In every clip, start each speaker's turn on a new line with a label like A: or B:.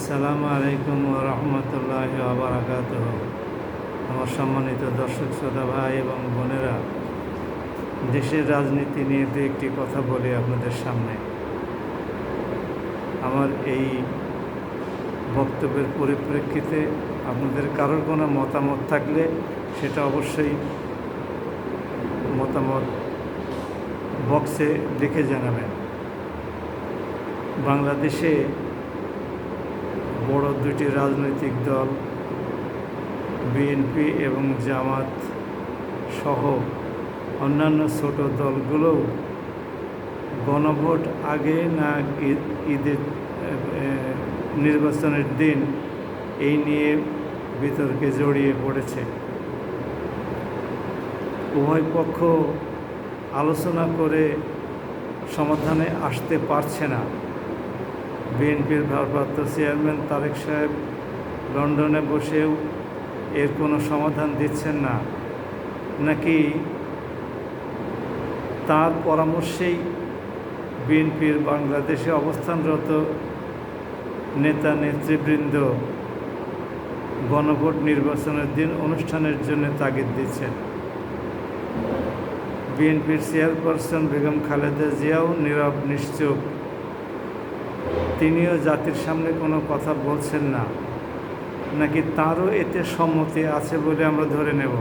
A: আসসালামু আলাইকুম রহমতুল্লাহ আবরাকাত আমার সম্মানিত দর্শক, শ্রোতা, ভাই এবং বোনেরা, দেশের রাজনীতি নিয়ে দু একটি কথা বলি আপনাদের সামনে। আমার এই বক্তব্যের পরিপ্রেক্ষিতে আপনাদের কারোর কোনো মতামত থাকলে সেটা অবশ্যই মতামত বক্সে লিখে জানাবেন। বাংলাদেশে বড় দুটি রাজনৈতিক দল, বিএনপি এবং জামাত সহ অন্যান্য ছোট দলগুলোও গণভোট আগে না ঈদ- ঈদের নির্বাচনের দিন এই নিয়ে বিতর্কে জড়িয়ে পড়েছে। উভয় পক্ষ আলোচনা করে সমাধানে আসতে পারছে না। বিএনপির ভারপ্রাপ্ত চেয়ারম্যান তারেক সাহেব লন্ডনে বসেও এর কোনো সমাধান দিচ্ছেন না। নাকি তার পরামর্শেই বিএনপির বাংলাদেশে অবস্থানরত নেতা নেতৃবৃন্দ গণভোট নির্বাচনের দিন অনুষ্ঠানের জন্য তাগিদ দিচ্ছেন। বিএনপির চেয়ারপারসন বেগম খালেদা জিয়াও নীরব, নিশ্চুপ। তিনিও জাতির সামনে কোনো কথা বলছেন না, নাকি তারও এতে সম্মতি আছে বলে আমরা ধরে নেব।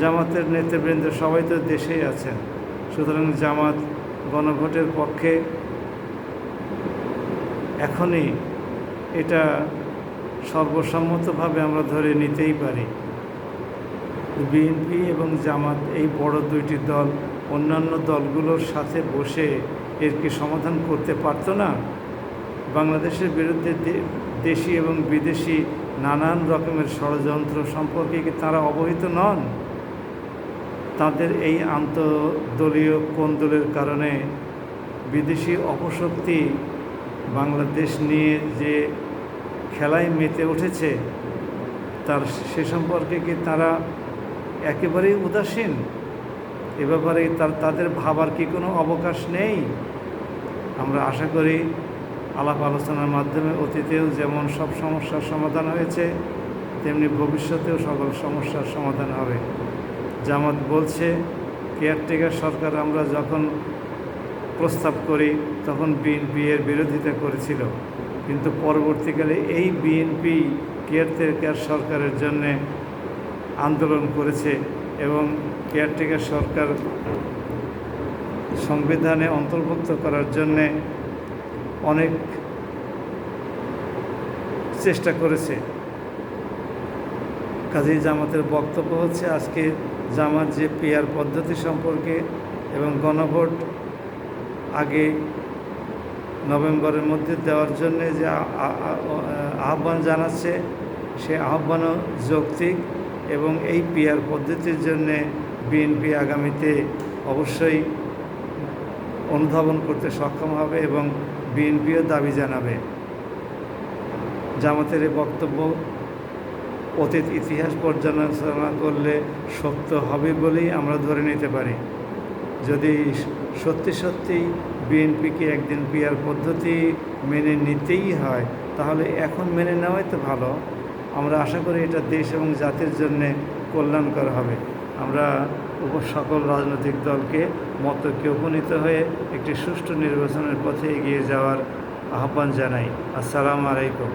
A: জামাতের নেতৃবৃন্দ সবাই তো দেশেই আছেন, সুতরাং জামাত গণভোটের পক্ষে এখনই এটা সর্বসম্মতভাবে আমরা ধরে নিতেই পারি। বিএনপি এবং জামাত এই বড় দুইটি দল, অন্যান্য দলগুলোর সাথে বসে এর কি সমাধান করতে পারতো না। বাংলাদেশের বিরুদ্ধে দেশি এবং বিদেশি নানান রকমের ষড়যন্ত্র সম্পর্কে কি তারা অবহিত নন? তাদের এই আন্তদলীয় কোন্দলের কারণে বিদেশি অপশক্তি বাংলাদেশ নিয়ে যে খেলায় মেতে উঠেছে, তার সে সম্পর্কে কি তারা একেবারেই উদাসীন? এ ব্যাপারে তার, তাদের ভাবার কি কোনো অবকাশ নেই? আমরা আশা করি আলাপ আলোচনার মাধ্যমে অতীতেও যেমন সব সমস্যার সমাধান হয়েছে, তেমনি ভবিষ্যতেও সকল সমস্যার সমাধান হবে। জামাত বলছে, কেয়ারটেকার সরকার আমরা যখন প্রস্তাব করি, তখন বিএনপি এর বিরোধিতা করেছিল। কিন্তু পরবর্তীকালে এই বিএনপি কেয়ারটেকার সরকারের জন্যে আন্দোলন করেছে। এবং কেয়ারটেকার সরকার সংবিধানে অন্তর্ভুক্ত করার জন্যে অনেক চেষ্টা করেছে। কাজী জামাতের বক্তব্য হচ্ছে, আজকে জামাত যে পেয়ার পদ্ধতি সম্পর্কে এবং গণভোট আগে নভেম্বরের মধ্যে দেওয়ার জন্যে যে আহ্বান জানাচ্ছে, সে আহ্বানও যৌক্তিক। এবং এই পিয়ার পদ্ধতির জন্যে বিএনপি আগামীতে অবশ্যই অনুধাবন করতে সক্ষম হবে এবং বিএনপিও দাবি জানাবে। জামাতের বক্তব্য অতীত ইতিহাস পর্যালোচনা করলে সত্য হবে বলেই আমরা ধরে নিতে পারি। যদি সত্যি সত্যি বিএনপিকে একদিন পিয়ার পদ্ধতি মেনে নিতেই হয়, তাহলে এখন মেনে নেওয়াই তো ভালো। আমরা আশা করি এটা দেশ এবং জাতির জন্যে কল্যাণকর হবে। আমরা সকল রাজনৈতিক দলকে মতকে উপনীত হয়ে একটি সুষ্ঠু নির্বাচনের পথে এগিয়ে যাওয়ার আহ্বান জানাই। আসসালামু আলাইকুম।